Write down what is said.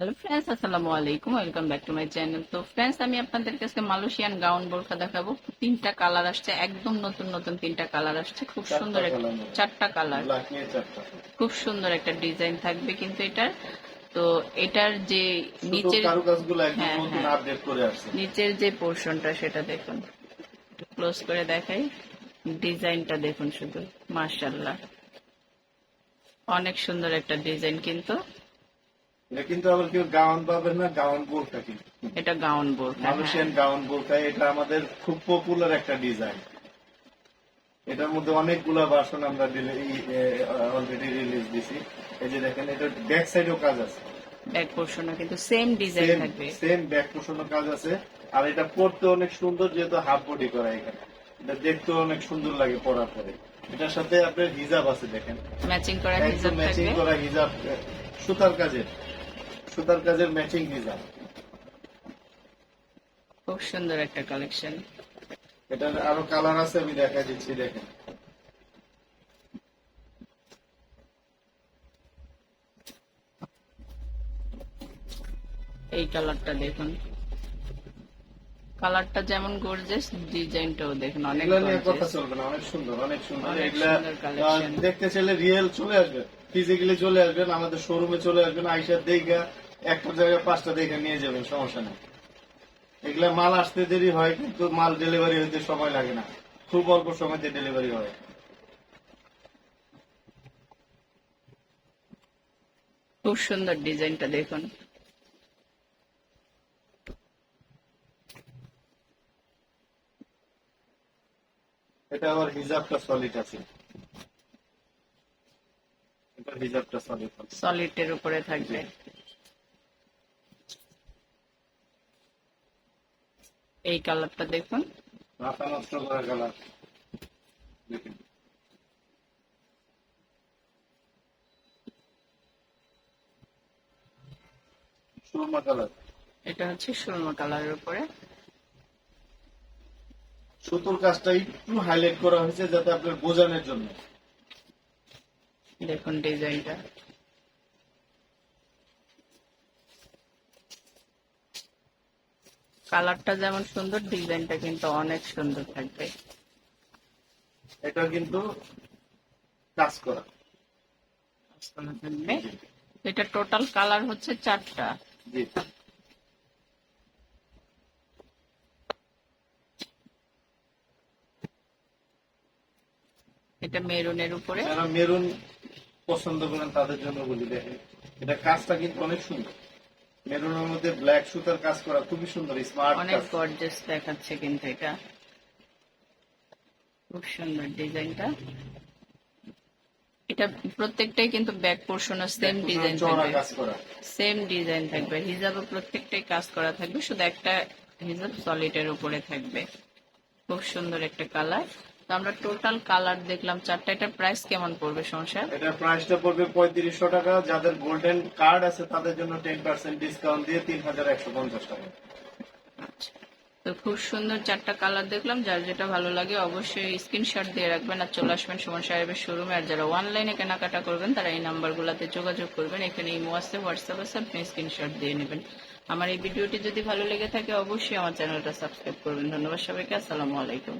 Hello friends আসসালামু আলাইকুম welcome back to my channel তো ফ্রেন্ডস আমি আপনাদের কাছে মালয়েশিয়ান গাউন বোরখা দেখাবো। তিনটা কালার আসছে একদম নতুন নতুন তিনটা কালার আসছে। খুব সুন্দর একটা চারটা কালার খুব সুন্দর একটা ডিজাইন থাকবে কিন্তু এটার। তো এটার যে নিচের হ্যাঁ, নতুন হ্যাঁ। আপডেট করে আসছে। নিচের যে পোর্শনটা সেটা দেখুন। ক্লোজ করে দেখাই। ডিজাইনটা দেখুন শুধু। মার্শাল্লাহ অনেক সুন্দর একটা ডিজাইন কিন্তু। এটা কিন্তু আবার কেউ গাউন পাবেন না গাউন বোরকা কিন্তু। এটা গাউন বোরখা হ্যাঁ। মালয়েশিয়ান গাউন বোরকা এটা আমাদের খুব পপুলার একটা ডিজাইন এটার মধ্যে অনেকগুলা ভার্সন আমরা অলরেডি রিলিজ দিছি। এই যে দেখেন এটা ব্যাক সাইডেও কাজ আছে। ব্যাক পোর্শনও কিন্তু সেম ডিজাইন থাকবে। সেম ব্যাক পোষণের কাজ আছে। আর এটা পড়তে অনেক সুন্দর যেহেতু হাফ বডি করা এখানে। এটা দেখতে অনেক সুন্দর লাগে পরার পরে। এটার সাথে আপনার হিজাব আছে দেখেন। ম্যাচিং করা হিজাব ম্যাচিং করা হিজাব সুতার কাজের। সুতার কাজের ম্যাচিং হিজাব খুব সুন্দর একটা কালেকশন এটার আরও কালার আছে আমি দেখা দিচ্ছি দেখেন। এই কালারটা দেখুন। কালারটা যেমন গর্জেস ডিজাইনটাও দেখুন অনেক কথা চলবে না অনেক সুন্দর অনেক সুন্দর। এগুলা দেখতে চাইলে রিয়েল চলে আসবে। ফিজিক্যালি চলে আসবেন আমাদের শোরুমে চলে আসবেন আইসার দেখা একটা জায়গায় পাঁচটা দেখে নিয়ে যাবেন সমস্যা নেই। এগুলা মাল আসতে দেরি হয় কিন্তু মাল ডেলিভারি হতে সময় লাগে না। খুব অল্প সময়তে ডেলিভারি হয়। খুব সুন্দর ডিজাইনটা দেখুন। এটা আবার হিজাবটা সলিড আছে। হিজাবটা সলিড সলিডের উপরে থাকবে। এই কালারটা দেখুন। মাথা নষ্ট করা কালার দেখেন। সুরমা কালার এটা হচ্ছে সুরমা কালারের উপরে। সুতোর কাজটা একটু হাইলাইট করা হয়েছে যাতে আপনার বোঝানোর জন্য। দেখুন ডিজাইনটা। কালারটা যেমন সুন্দর ডিজাইনটা কিন্তু অনেক সুন্দর থাকবে। এটা কিন্তু কাজ করা। থাকবে এটা টোটাল কালার হচ্ছে চারটা। জি। এটা মেরুনের উপরে। মেরুন পছন্দ করেন তাদের জন্য বলি দেখেন এটা কাজটা কিন্তু অনেক সুন্দর। মেরুনের মধ্যে ব্ল্যাক সুতার কাজ করা খুবই সুন্দর স্মার্ট অনেক গর্জেস দেখাচ্ছে কিন্তু এটা। খুব সুন্দর ডিজাইনটা। এটা প্রত্যেকটাই কিন্তু ব্যাক পোর্শনে সেম ডিজাইন থাকবে। সেম ডিজাইন থাকবে। হিজাবে প্রত্যেকটাই কাজ করা থাকবে শুধু একটা হিজাব সলিডের উপরে থাকবে। খুব সুন্দর একটা কালার তো আমরা টোটাল কালার দেখলাম চারটা। এটার প্রাইস কেমন পড়বে সংসার এটার প্রাইসটা পড়বে পঁয়ত্রিশশো টাকা। যাদের গোল্ডেন কার্ড আছে তাদের জন্য টেন পার্সেন্ট ডিসকাউন্ট দিয়ে তিন হাজার একশো পঞ্চাশ টাকা। আচ্ছা। তো খুব সুন্দর চারটা কালার দেখলাম। যার যেটা ভালো লাগে অবশ্যই স্ক্রিনশট দিয়ে রাখবেন আর চলে আসবেন সুমন সাহেবের শোরুমে আর যারা অনলাইনে কেনাকাটা করবেন তারা এই নাম্বারগুলোতে যোগাযোগ করবেন। এখানে ইমো আছে হোয়াটসঅ্যাপ আছে আপনি স্ক্রিনশট দিয়ে নেবেন। আমার এই ভিডিওটি যদি ভালো লেগে থাকে অবশ্যই আমার চ্যানেলটা সাবস্ক্রাইব করবেন। ধন্যবাদ সবাইকে। আসসালামু আলাইকুম।